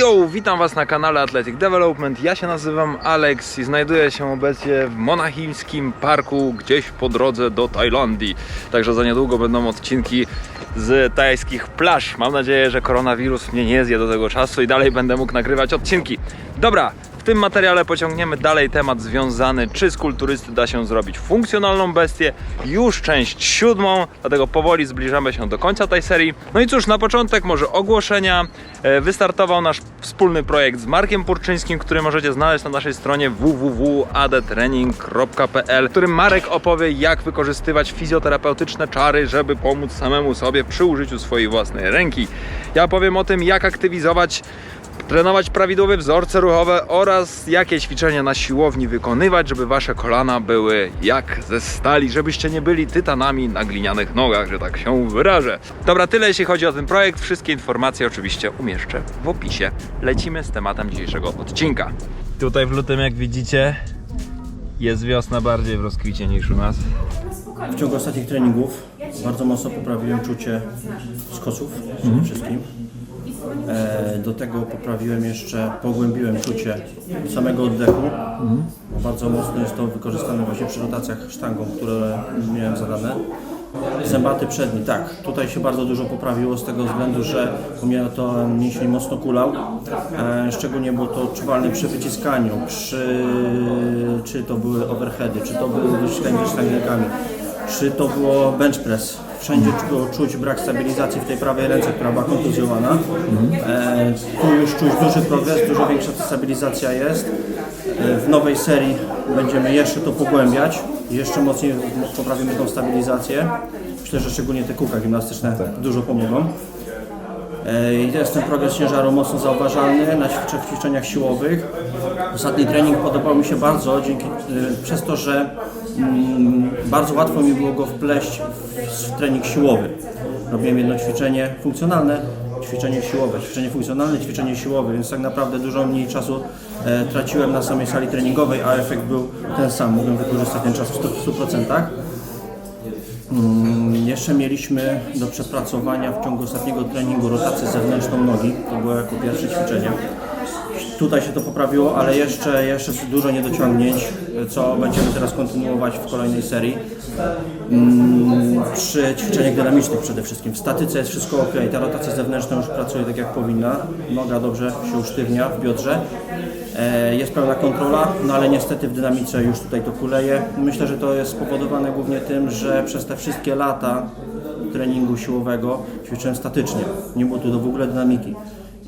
Yo, witam Was na kanale Athletic Development. Ja się nazywam Alex i znajduję się obecnie w monachimskim parku gdzieś po drodze do Tajlandii. Także za niedługo będą odcinki z tajskich plaż. Mam nadzieję, że koronawirus mnie nie zje do tego czasu i dalej będę mógł nagrywać odcinki. Dobra, tym materiale pociągniemy dalej temat związany, czy z kulturysty da się zrobić funkcjonalną bestię. Już część siódmą, dlatego powoli zbliżamy się do końca tej serii. No i cóż, na początek może ogłoszenia. E, Wystartował nasz wspólny projekt z Markiem Purczyńskim, który możecie znaleźć na naszej stronie www.adetrening.pl, w którym Marek opowie, jak wykorzystywać fizjoterapeutyczne czary, żeby pomóc samemu sobie przy użyciu swojej własnej ręki. Ja powiem o tym, jak aktywizować trenować prawidłowe wzorce ruchowe oraz jakie ćwiczenia na siłowni wykonywać, żeby wasze kolana były jak ze stali, żebyście nie byli tytanami na glinianych nogach, że tak się wyrażę. Dobra, tyle jeśli chodzi o ten projekt. Wszystkie informacje oczywiście umieszczę w opisie. Lecimy z tematem dzisiejszego odcinka. Tutaj w lutym, jak widzicie, jest wiosna bardziej w rozkwicie niż u nas. W ciągu ostatnich treningów bardzo mocno poprawiłem czucie skosów przede wszystkim. E, do tego poprawiłem jeszcze, pogłębiłem czucie samego oddechu. Bo Bardzo mocno jest to wykorzystane właśnie przy rotacjach sztangą, które miałem zadane. Zębaty przedni, tak. Tutaj się bardzo dużo poprawiło z tego względu, że mnie to mięsień mocno kulał. E, szczególnie było to odczuwalne przy wyciskaniu, przy, czy to były overheady, czy to były wyciskanie sztangnikami, czy to było bench press. Wszędzie czuć brak stabilizacji w tej prawej ręce, która była kontuzjowana. E, tu już czuć duży progres, dużo większa ta stabilizacja jest. E, w nowej serii będziemy jeszcze to pogłębiać. Jeszcze mocniej poprawimy tą stabilizację. Myślę, że szczególnie te kółka gimnastyczne dużo pomogą. E, I jest ten progres ciężaru mocno zauważalny na ćwiczeniach, siłowych. Ostatni trening podobał mi się bardzo dzięki, przez to, że mm, bardzo łatwo mi było go wpleść w, trening siłowy. Robiłem jedno ćwiczenie funkcjonalne, ćwiczenie siłowe, ćwiczenie funkcjonalne, ćwiczenie siłowe, więc tak naprawdę dużo mniej czasu e, traciłem na samej sali treningowej, a efekt był ten sam. Mogłem wykorzystać ten czas w 100%. 100%. Mm, Jeszcze mieliśmy do przepracowania w ciągu ostatniego treningu rotację zewnętrzną nogi. To było jako pierwsze ćwiczenie. Tutaj się to poprawiło, ale jeszcze, jeszcze dużo niedociągnięć, co będziemy teraz kontynuować w kolejnej serii. Mm, Przy ćwiczeniach dynamicznych przede wszystkim. W statyce jest wszystko ok. Ta rotacja zewnętrzna już pracuje tak jak powinna. Noga dobrze się usztywnia w biodrze. E, Jest pełna kontrola, no ale niestety w dynamice już tutaj to kuleje. Myślę, że to jest spowodowane głównie tym, że przez te wszystkie lata treningu siłowego ćwiczyłem statycznie. Nie było tu do w ogóle dynamiki.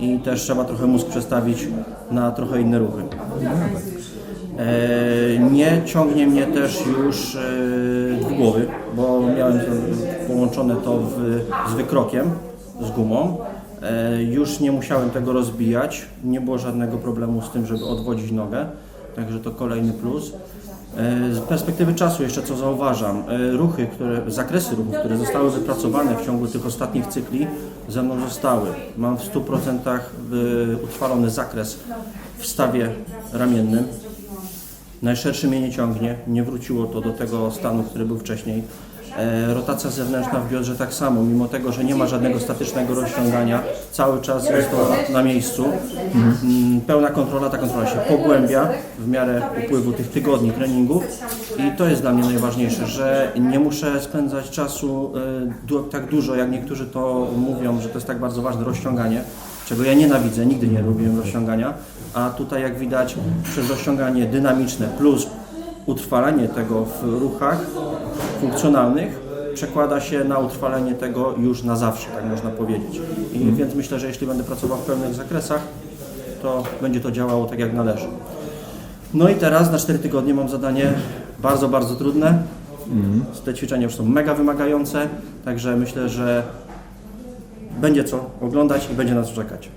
I też trzeba trochę mózg przestawić na trochę inne ruchy. E, Nie ciągnie mnie też już e, dwugłowy, bo miałem połączone to w, z wykrokiem, z gumą. E, Już nie musiałem tego rozbijać, nie było żadnego problemu z tym, żeby odwodzić nogę, także to kolejny plus. Z perspektywy czasu jeszcze co zauważam, ruchy, które, zakresy ruchów, które zostały wypracowane w ciągu tych ostatnich cykli ze mną zostały. Mam w 100% wy- utrwalony zakres w stawie ramiennym, Najszerszy mnie nie ciągnie, nie wróciło to do tego stanu, który był wcześniej. E, rotacja zewnętrzna w biodrze tak samo, mimo tego, że nie ma żadnego statycznego rozciągania, cały czas jest to na, miejscu. Mm, Pełna kontrola, ta kontrola się pogłębia w miarę upływu tych tygodni treningów i to jest dla mnie najważniejsze, że nie muszę spędzać czasu e, tak dużo, jak niektórzy to mówią, że to jest tak bardzo ważne rozciąganie czego ja nienawidzę, nigdy nie lubiłem rozciągania, a tutaj jak widać przez rozciąganie dynamiczne plus utrwalanie tego w ruchach funkcjonalnych przekłada się na utrwalenie tego już na zawsze, tak można powiedzieć. I więc myślę, że jeśli będę pracował w pełnych zakresach, to będzie to działało tak jak należy. No i teraz na 4 tygodnie mam zadanie bardzo, bardzo trudne. Te ćwiczenia już są mega wymagające, także myślę, że będzie co oglądać i będzie na co czekać.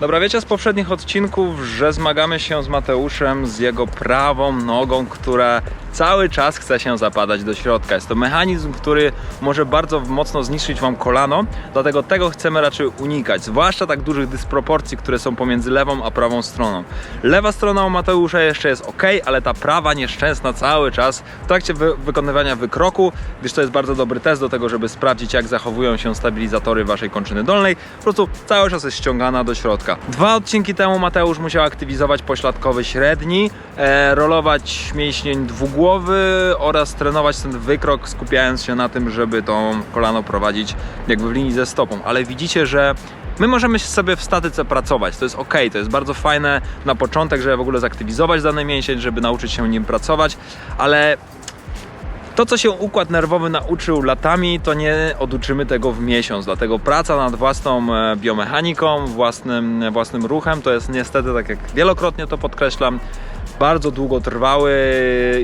Dobra, wiecie z poprzednich odcinków, że zmagamy się z Mateuszem z jego prawą nogą, która cały czas chce się zapadać do środka. Jest to mechanizm, który może bardzo mocno zniszczyć Wam kolano, dlatego tego chcemy raczej unikać, zwłaszcza tak dużych dysproporcji, które są pomiędzy lewą a prawą stroną. Lewa strona u Mateusza jeszcze jest ok, ale ta prawa nieszczęsna cały czas w trakcie wy wykonywania wykroku, gdyż to jest bardzo dobry test do tego, żeby sprawdzić jak zachowują się stabilizatory Waszej kończyny dolnej, po prostu cały czas jest ściągana do środka. Dwa odcinki temu Mateusz musiał aktywizować pośladkowy średni, e, rolować mięsień dwugłowy oraz trenować ten wykrok, skupiając się na tym, żeby tą kolano prowadzić jakby w linii ze stopą. Ale widzicie, że My możemy sobie w statyce pracować, to jest ok, to jest bardzo fajne na początek, żeby w ogóle zaktywizować dany mięsień, żeby nauczyć się nim pracować, ale to, co się układ nerwowy nauczył latami, to nie oduczymy tego w miesiąc. Dlatego praca nad własną e, biomechaniką, własnym, własnym ruchem to jest niestety, tak jak wielokrotnie to podkreślam, bardzo długotrwały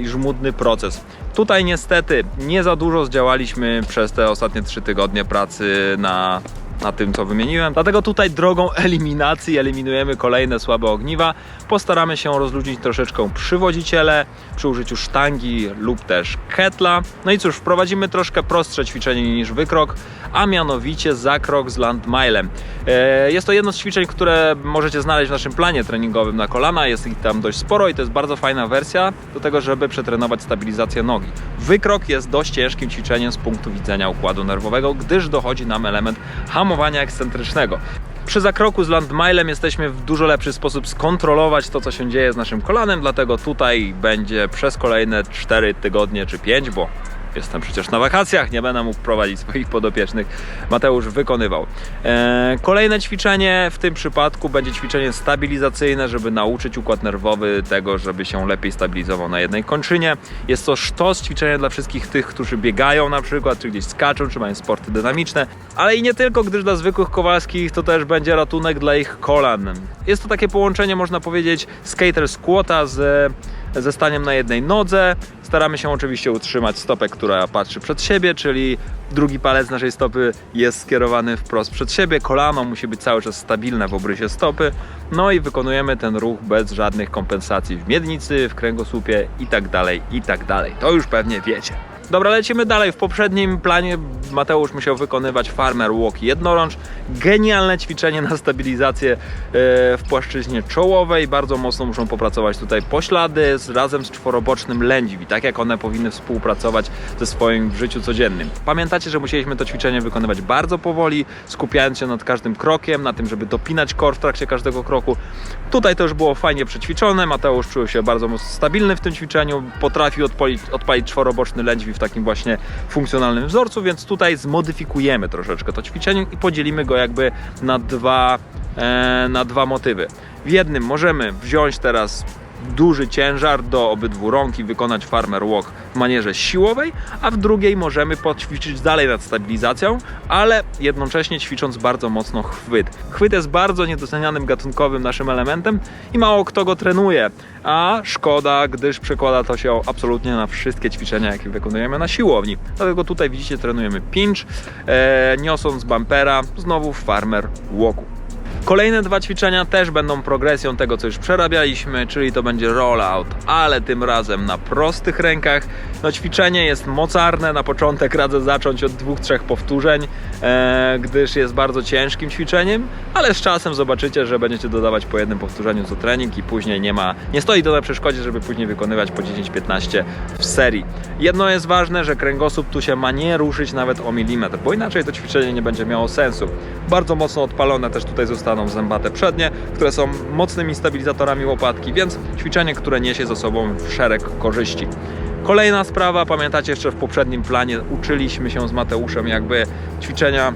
i żmudny proces. Tutaj niestety nie za dużo zdziałaliśmy przez te ostatnie trzy tygodnie pracy na na tym, co wymieniłem. Dlatego tutaj drogą eliminacji eliminujemy kolejne słabe ogniwa. Postaramy się rozluźnić troszeczkę przywodziciele przy użyciu sztangi lub też ketla. No i cóż, wprowadzimy troszkę prostsze ćwiczenie niż wykrok, a mianowicie zakrok z landmilem. E, Jest to jedno z ćwiczeń, które możecie znaleźć w naszym planie treningowym na kolana. Jest ich tam dość sporo i to jest bardzo fajna wersja do tego, żeby przetrenować stabilizację nogi. Wykrok jest dość ciężkim ćwiczeniem z punktu widzenia układu nerwowego, gdyż dochodzi nam element hamowania ekscentrycznego. Przy zakroku z landmilem jesteśmy w dużo lepszy sposób skontrolować to, co się dzieje z naszym kolanem, dlatego tutaj będzie przez kolejne 4 tygodnie czy 5, bo jestem przecież na wakacjach, nie będę mógł prowadzić swoich podopiecznych. Mateusz wykonywał. Eee, kolejne ćwiczenie w tym przypadku będzie ćwiczenie stabilizacyjne, żeby nauczyć układ nerwowy tego, żeby się lepiej stabilizował na jednej kończynie. Jest to sztos ćwiczenie dla wszystkich tych, którzy biegają na przykład, czy gdzieś skaczą, czy mają sporty dynamiczne, ale i nie tylko, gdyż dla zwykłych kowalskich to też będzie ratunek dla ich kolan. Jest to takie połączenie, można powiedzieć, skater squata z ze staniem na jednej nodze. Staramy się oczywiście utrzymać stopę, która patrzy przed siebie, czyli drugi palec naszej stopy jest skierowany wprost przed siebie, kolano musi być cały czas stabilne w obrysie stopy. No i wykonujemy ten ruch bez żadnych kompensacji w miednicy, w kręgosłupie i tak dalej, i tak. To już pewnie wiecie. Dobra, lecimy dalej. W poprzednim planie Mateusz musiał wykonywać farmer walk jednorącz. Genialne ćwiczenie na stabilizację e, w płaszczyźnie czołowej. Bardzo mocno muszą popracować tutaj poślady z, razem z czworobocznym lędźwi, tak jak one powinny współpracować ze swoim życiu codziennym. Pamiętacie, że musieliśmy to ćwiczenie wykonywać bardzo powoli, skupiając się nad każdym krokiem, na tym, żeby dopinać kor w trakcie każdego kroku. Tutaj to już było fajnie przećwiczone. Mateusz czuł się bardzo stabilny w tym ćwiczeniu, potrafił odpalić, odpalić czworoboczny lędźwi w takim właśnie funkcjonalnym wzorcu, więc tutaj zmodyfikujemy troszeczkę to ćwiczenie i podzielimy go jakby na dwa, e, na dwa motywy. W jednym możemy wziąć teraz duży ciężar do obydwu rąk i wykonać farmer walk w manierze siłowej, a w drugiej możemy poćwiczyć dalej nad stabilizacją, ale jednocześnie ćwicząc bardzo mocno chwyt. Chwyt jest bardzo niedocenianym gatunkowym naszym elementem i mało kto go trenuje, a szkoda, gdyż przekłada to się absolutnie na wszystkie ćwiczenia, jakie wykonujemy na siłowni. Dlatego tutaj widzicie, trenujemy pinch, e, niosąc bumpera, znowu farmer walku. Kolejne dwa ćwiczenia też będą progresją tego, co już przerabialiśmy, czyli to będzie rollout, ale tym razem na prostych rękach. No ćwiczenie jest mocarne, na początek radzę zacząć od dwóch, trzech powtórzeń, e, gdyż jest bardzo ciężkim ćwiczeniem, ale z czasem zobaczycie, że będziecie dodawać po jednym powtórzeniu co trening i później nie ma, nie stoi to na przeszkodzie, żeby później wykonywać po 10-15 w serii. Jedno jest ważne, że kręgosłup tu się ma nie ruszyć nawet o milimetr, bo inaczej to ćwiczenie nie będzie miało sensu. Bardzo mocno odpalone też tutaj zostaną zębate przednie, które są mocnymi stabilizatorami łopatki, więc ćwiczenie, które niesie ze sobą szereg korzyści. Kolejna sprawa, pamiętacie jeszcze w poprzednim planie uczyliśmy się z Mateuszem jakby ćwiczenia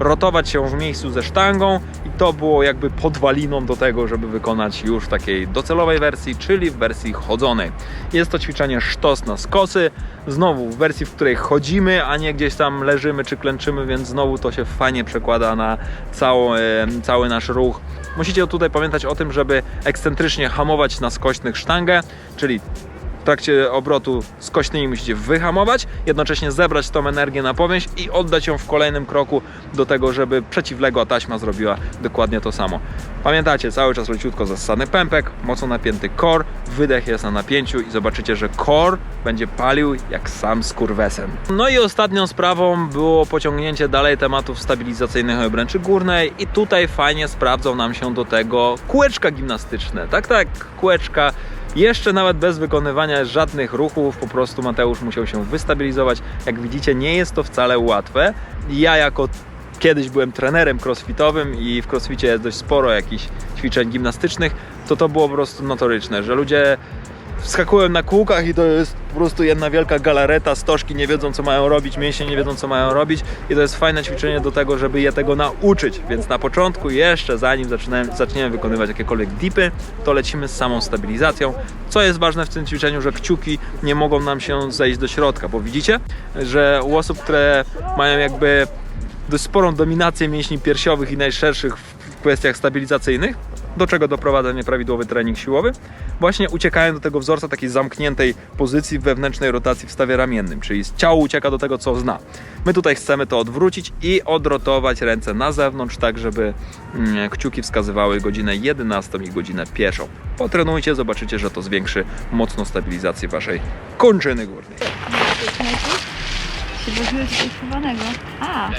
rotować się w miejscu ze sztangą i to było jakby podwaliną do tego, żeby wykonać już w takiej docelowej wersji, czyli w wersji chodzonej. Jest to ćwiczenie sztos na skosy, znowu w wersji, w której chodzimy, a nie gdzieś tam leżymy czy klęczymy, więc znowu to się fajnie przekłada na całą, e, cały nasz ruch. Musicie tutaj pamiętać o tym, żeby ekscentrycznie hamować na skośnych sztangę, czyli trakcie obrotu skośnymi musicie wyhamować, jednocześnie zebrać tą energię na powierzchń i oddać ją w kolejnym kroku do tego, żeby przeciwległa taśma zrobiła dokładnie to samo. Pamiętacie, cały czas leciutko zasany pępek, mocno napięty core, wydech jest na napięciu i zobaczycie, że core będzie palił jak sam skurwesem. No i ostatnią sprawą było pociągnięcie dalej tematów stabilizacyjnych obręczy górnej i tutaj fajnie sprawdzą nam się do tego kółeczka gimnastyczne. Tak, tak, kółeczka jeszcze nawet bez wykonywania żadnych ruchów, po prostu Mateusz musiał się wystabilizować. Jak widzicie, nie jest to wcale łatwe. Ja jako kiedyś byłem trenerem crossfitowym i w crossficie jest dość sporo jakichś ćwiczeń gimnastycznych, to to było po prostu notoryczne, że ludzie wskakują na kółkach i to jest po prostu jedna wielka galareta, stożki nie wiedzą co mają robić, mięśnie nie wiedzą co mają robić. I to jest fajne ćwiczenie do tego, żeby je tego nauczyć, więc na początku jeszcze zanim zaczniemy wykonywać jakiekolwiek dipy, to lecimy z samą stabilizacją. Co jest ważne w tym ćwiczeniu, że kciuki nie mogą nam się zejść do środka, bo widzicie, że u osób, które mają jakby dość sporą dominację mięśni piersiowych i najszerszych w kwestiach stabilizacyjnych, do czego doprowadza nieprawidłowy trening siłowy, właśnie uciekają do tego wzorca takiej zamkniętej pozycji wewnętrznej rotacji w stawie ramiennym, czyli ciało ucieka do tego, co zna. My tutaj chcemy to odwrócić i odrotować ręce na zewnątrz, tak żeby mm, kciuki wskazywały godzinę 11 i godzinę pierwszą. Potrenujcie, zobaczycie, że to zwiększy mocno stabilizację waszej kończyny górnej. się włożyłeś coś chowanego. A!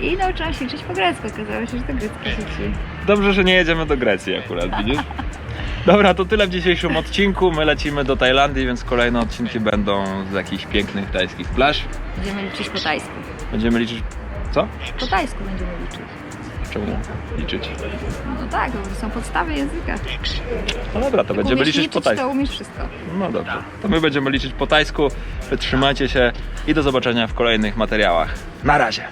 I nauczyłam się liczyć po grecku. Okazało się, że to greckie dzieci. Dobrze, że nie jedziemy do Grecji akurat, widzisz? Dobra, to tyle w dzisiejszym odcinku. My lecimy do Tajlandii, więc kolejne odcinki będą z jakichś pięknych tajskich plaż. Będziemy liczyć po tajsku. Będziemy liczyć. Co? Po tajsku będziemy liczyć. Czemu liczyć? No tak, bo są podstawy języka. No dobra, to będziemy umiesz liczyć liczyć, po tajsku. to umiesz wszystko. No dobrze. To my będziemy liczyć po tajsku. Wytrzymajcie się i do zobaczenia w kolejnych materiałach. Na razie.